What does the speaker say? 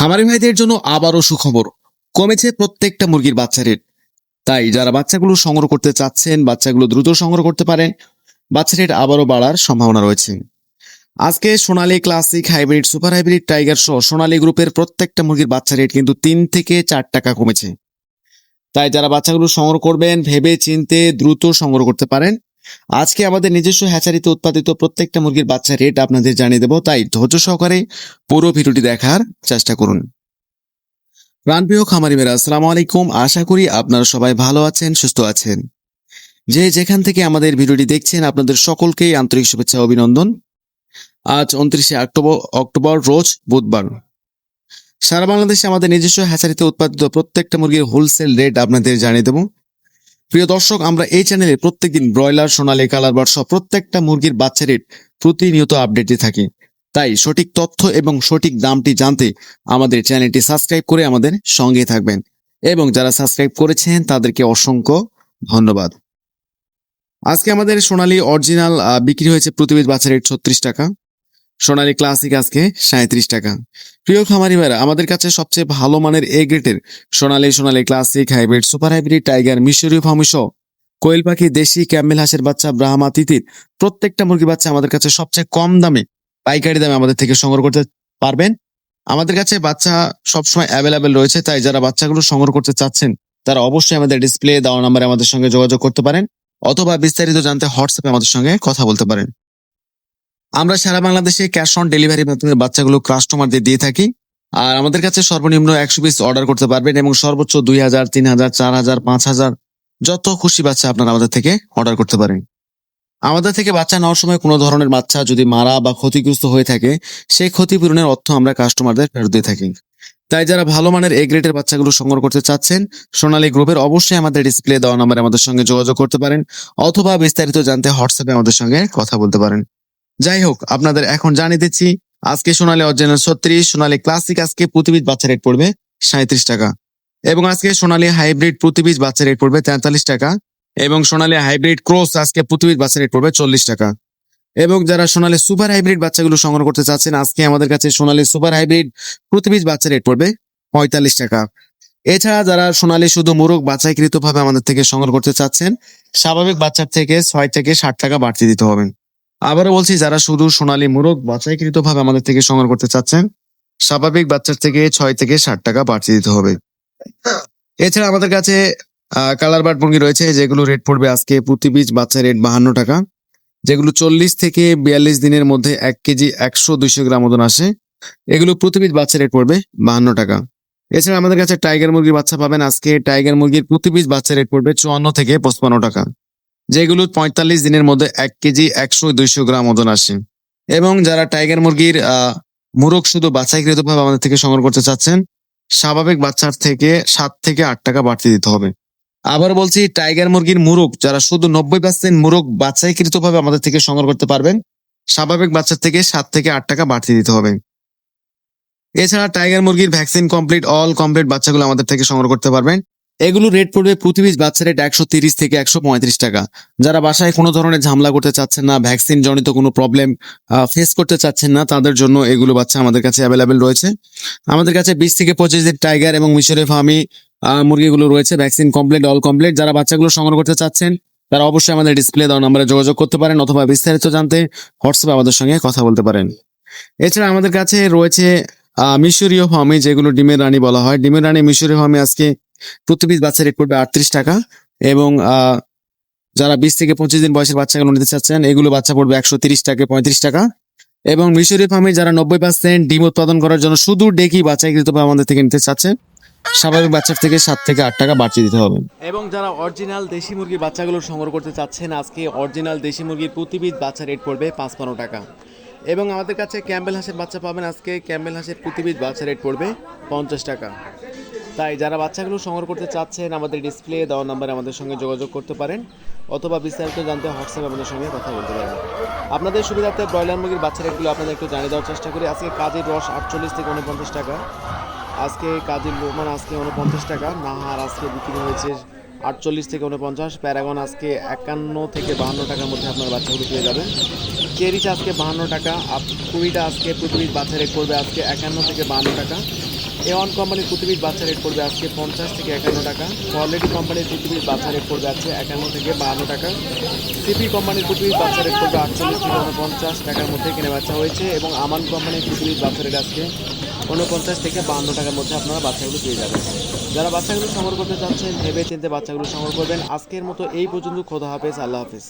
খামারি ভাইদের জন্য আবারও সুখবর। কমেছে প্রত্যেকটা মুরগির বাচ্চা রেট তাই যারা বাচ্চাগুলো সংগ্রহ করতে চাচ্ছেন, বাচ্চাগুলো দ্রুত সংগ্রহ করতে পারেন বাচ্চা রেট আবারও বাড়ার সম্ভাবনা রয়েছে। আজকে Sonali classic hybrid, super hybrid tiger সহ সোনালী গ্রুপের প্রত্যেকটা মুরগির বাচ্চা রেট কিন্তু তিন থেকে চার টাকা কমেছে। তাই যারা বাচ্চাগুলো সংগ্রহ করবেন ভেবে চিনতে দ্রুত সংগ্রহ করতে পারেন আজকে আমাদের নিজস্ব হ্যাচারিতে উৎপাদিত প্রত্যেকটা মুরগির বাচ্চা রেট আপনাদের জানিয়ে দেবো, তাই ধৈর্য সহকারে পুরো ভিডিওটি দেখার চেষ্টা করুন। প্রাণপ্রিয় খামারি মেরা আসসালামু আলাইকুম। আশা করি আপনারা সবাই ভালো আছেন, সুস্থ আছেন। যে যেখান থেকে আমাদের ভিডিওটি দেখছেন, আপনাদের সকলকেই আন্তরিক শুভেচ্ছা, অভিনন্দন। আজ উনত্রিশে অক্টোবর অক্টোবর, রোজ বুধবার। সারা বাংলাদেশে আমাদের নিজস্ব হ্যাচারিতে উৎপাদিত প্রত্যেকটা মুরগির হোলসেল রেট আপনাদের জানিয়ে দেবো। প্রিয় দর্শক, আমরা এই চ্যানেলে প্রত্যেকদিন ব্রয়লার, সোনালী, কালার বার্ড সহ প্রত্যেকটা মুরগির বাচ্চা রেট প্রতিনিয়ত আপডেট থাকি। তাই সঠিক তথ্য এবং সঠিক দামটি জানতে আমাদের চ্যানেলটি সাবস্ক্রাইব করে আমাদের সঙ্গে থাকবেন। এবং যারা সাবস্ক্রাইব করেছেন, তাদেরকে অসংখ্য ধন্যবাদ। আজকে আমাদের সোনালী অরিজিনাল বিক্রি হয়েছে প্রতিবেদ বাচ্চা রেট ছত্রিশ টাকা। সোনালী ক্লাসিক আজকে সাঁত্রিশ টাকা। প্রিয় খামারি ভাইরা, আমাদের কাছে সবচেয়ে ভালো মানের A greater Sonali Sonali classic hybrid, super hybrid tiger, মিশরীয় ফার্মিস কোয়েল পাখি, দেশি ক্যামেল হাঁসের বাচ্চা, ব্রাহ্মা তিতির, প্রত্যেকটা মুরগি বাচ্চা আমাদের কাছে সবচেয়ে কম দামে, পাইকারি দামে আমাদের থেকে সংগ্রহ করতে পারবেন। আমাদের কাছে বাচ্চা সবসময় অ্যাভেলেবেল রয়েছে, তাই যারা বাচ্চাগুলো সংগ্রহ করতে চাচ্ছেন, তারা অবশ্যই আমাদের ডিসপ্লে দেওয়া নাম্বারে আমাদের সঙ্গে যোগাযোগ করতে পারেন, অথবা বিস্তারিত জানতে হোয়াটসঅ্যাপে আমাদের সঙ্গে কথা বলতে পারেন। আমরা সারা বাংলাদেশে ক্যাশ অন ডেলিভারির মাধ্যমে বাচ্চাগুলো কাস্টমারদের দিয়ে থাকি। আর আমাদের কাছে সর্বনিম্ন একশো পিস অর্ডার করতে পারবেন এবং সর্বোচ্চ দুই হাজার, তিন হাজার, চার হাজার, পাঁচ হাজার যত খুশি বাচ্চা আপনারা আমাদের থেকে অর্ডার করতে পারেন। আমাদের থেকে বাচ্চা নেওয়ার সময় কোনো ধরনের বাচ্চা যদি মারা বা ক্ষতিগ্রস্ত হয়ে থাকে, সেই ক্ষতিপূরণের অর্থ আমরা কাস্টমারদের ফেরত দিয়ে থাকি। তাই যারা ভালো মানের এ গ্রেডের বাচ্চাগুলো সংগ্রহ করতে চাচ্ছেন, সোনালী গ্রুপের অবশ্যই আমাদের ডিসপ্লে দেওয়া নাম্বারে আমাদের সঙ্গে যোগাযোগ করতে পারেন, অথবা বিস্তারিত জানতে হোয়াটসঅ্যাপে আমাদের সঙ্গে কথা বলতে পারেন। যাই হোক আপনাদের এখন জানিয়ে দিচ্ছি, আজকে সোনালী অরিজিনাল ছত্রিশ, সোনালী ক্লাসিক আজকে প্রতিবিজ বাচ্চা রেট পড়বে সাঁত্রিশ টাকা। এবং আজকে সোনালী হাইব্রিড প্রতিবিজ বাচ্চা রেট পড়বে তেতাল্লিশ টাকা। এবং সোনালী হাইব্রিড ক্রস আজকে প্রতিবিজ বাচ্চা রেট পড়বে চল্লিশ টাকা। এবং যারা সোনালী সুপার হাইব্রিড বাচ্চাগুলো সংগ্রহ করতে চাচ্ছেন, আজকে আমাদের কাছে সোনালী সুপার হাইব্রিড প্রতিবিজ বাচ্চা রেট পড়বে পঁয়তাল্লিশ টাকা। এছাড়া যারা সোনালী শুধু মুরগ বাছাইকৃত ভাবে আমাদের থেকে সংগ্রহ করতে চাচ্ছেন, স্বাভাবিক বাচ্চার থেকে ছয় থেকে ষাট টাকা বাড়তি দিতে হবে। আবারও বলছি, যারা শুধু সোনালী মুরগ বাছাইকৃত ভাবে আমাদের থেকে সংগ্রহ করতে চাচ্ছেন, স্বাভাবিক বাচ্চার থেকে ছয় থেকে ষাট টাকা বাড়তি দিতে হবে। এছাড়া আমাদের কাছে কালার বার্ড মুরগি রয়েছে, যেগুলো রেট পড়বে আজকে প্রতি বীজ বাচ্চা রেট বাহান্ন টাকা। যেগুলো চল্লিশ থেকে বিয়াল্লিশ দিনের মধ্যে এক কেজি একশো দুইশো গ্রাম মতন আসে। এগুলো প্রতি বীজ বাচ্চা রেট পড়বে বাহান্ন টাকা। এছাড়া আমাদের কাছে টাইগার মুরগির বাচ্চা পাবেন আজকে। টাইগার মুরগির প্রতি পিস বাচ্চা রেট পড়বে চুয়ান্ন থেকে পঁচপান্ন টাকা। যেগুলো পঁয়তাল্লিশ দিনের মধ্যে এক কেজি একশো দুইশো গ্রাম ওজন আসে। এবং যারা টাইগার মুরগির মুরগ শুধু বাছাইকৃত ভাবে আমাদের থেকে সংগ্রহ করতে চাচ্ছেন, স্বাভাবিক বাচ্চার থেকে সাত থেকে আট টাকা বাড়তি দিতে হবে। আবার বলছি, টাইগার মুরগির মুরগ, যারা শুধু নব্বই পার্সেন্ট মুরগ বাছাইকৃত ভাবে আমাদের থেকে সংগ্রহ করতে পারবেন, স্বাভাবিক বাচ্চার থেকে সাত থেকে আট টাকা বাড়তি দিতে হবে। এছাড়া টাইগার মুরগির ভ্যাকসিন কমপ্লিট, অল কমপ্লিট বাচ্চাগুলো আমাদের থেকে সংগ্রহ করতে পারবেন। এগুলো রেট পড়বে প্রতি বাচ্চা রেট একশো তিরিশ থেকে একশো পঁয়ত্রিশ টাকা। যারা বাসায় কোনো ধরনের ঝামেলা করতে চাচ্ছেন না ভ্যাকসিন জনিত কোনো প্রবলেম ফেস করতে চাচ্ছেন না, তাদের জন্য এগুলো বাচ্চা আমাদের কাছে অ্যাভেলেবেল রয়েছে। আমাদের কাছে বিশ থেকে পঁচিশ দিন টাইগার এবং মিশরে ফার্মি মুরগিগুলো রয়েছে ভ্যাকসিন কমপ্লিট অল কমপ্লিট যারা বাচ্চাগুলো সংগ্রহ করতে চাচ্ছেন, তারা অবশ্যই আমাদের ডিসপ্লে দেওয়া নাম্বারে যোগাযোগ করতে পারেন অথবা বিস্তারিত জানতে হোয়াটসঅ্যাপে আমাদের সঙ্গে কথা বলতে পারেন। এছাড়া আমাদের কাছে রয়েছে মিশরীয় ফার্মি, যেগুলো ডিমের রানী বলা হয়। ডিমের রানী মিশরীয় ফার্মি আজকে প্রতি পিস বাচ্চা রেট পড়বে আটত্রিশ টাকা এবং যারা বিশ থেকে পঁচিশ দিন বয়সের বাচ্চাগুলো নিতে চাচ্ছেন, এগুলো বাচ্চা পড়বে একশো তিরিশ টাকা, পঁয়ত্রিশ টাকা এবং মিশরি ফার্মে যারা নব্বই পার্সেন্ট ডিম উৎপাদন করার জন্য শুধু ডেকি বাচ্চাকৃত আমাদের থেকে নিতে চাচ্ছেন, স্বাভাবিক বাচ্চার থেকে সাত থেকে আট টাকা বাড়তি দিতে হবে। এবং যারা অরিজিনাল দেশি মুরগির বাচ্চাগুলো সংগ্রহ করতে চাচ্ছেন, আজকে অরিজিনাল দেশি মুরগির প্রতি বাচ্চা রেট পড়বে পাঁচ পনেরো টাকা। এবং আমাদের কাছে ক্যাম্বেল হাঁসের বাচ্চা পাবেন, আজকে ক্যাম্বেল হাঁসের প্রতি বাচ্চা রেট পড়বে পঞ্চাশ টাকা। তাই যারা বাচ্চাগুলো সংগ্রহ করতে চাচ্ছেন, আমাদের ডিসপ্লে দেওয়া নাম্বারে আমাদের সঙ্গে যোগাযোগ করতে পারেন অথবা বিস্তারিত জানতে হোয়াটসঅ্যাপে আমাদের সঙ্গে কথা বলতে পারেন। আপনাদের সুবিধার্থে ব্রয়লার মুরগির বাচ্চা রেটগুলো আপনাদের একটু জানিয়ে দেওয়ার চেষ্টা করি। আজকে কাজের রস আটচল্লিশ থেকে উনপঞ্চাশ টাকা। আজকে কাজের লোমান আজকে উনপঞ্চাশ টাকা। নাহার আজকে বিক্রি হয়েছে আটচল্লিশ থেকে উনপঞ্চাশ। প্যারাগন আজকে একান্ন থেকে বাহান্ন টাকার মধ্যে আপনার বাচ্চাগুলো পেয়ে যাবেন চেরিটা আজকে বাহান্ন টাকা। কুড়িটা আজকে পৃথিবীর বাচ্চা রেট করবে আজকে একান্ন থেকে বাহান্ন টাকা। এ ওয়ান কোম্পানির পৃথিবীর বাচ্চা রেট পড়বে আজকে পঞ্চাশ থেকে একান্ন টাকা। কোয়ালিটি কোম্পানির পৃথিবীর বাচ্চা রেট পড়বে আজকে একান্ন থেকে বাহান্ন টাকা। সিপি কোম্পানির পৃথিবীর বাচ্চা রেট পড়বে আটচল্লিশ থেকে উনপঞ্চাশ টাকার মধ্যে কিনে বাচ্চা হয়েছে এবং আমান কোম্পানির পৃথিবীর বাচ্চা রেট আজকে উনপঞ্চাশ থেকে বাহান্ন টাকার মধ্যে আপনারা বাচ্চাগুলো পেয়ে যাবেন। যারা বাচ্চাগুলো সংগ্রহ করতে চাচ্ছেন ভেবে চিনতে বাচ্চাগুলো সংগ্রহ করবেন, আজকের মতো এই পর্যন্ত। খোদা হাফেজ, আল্লাহ হাফেজ।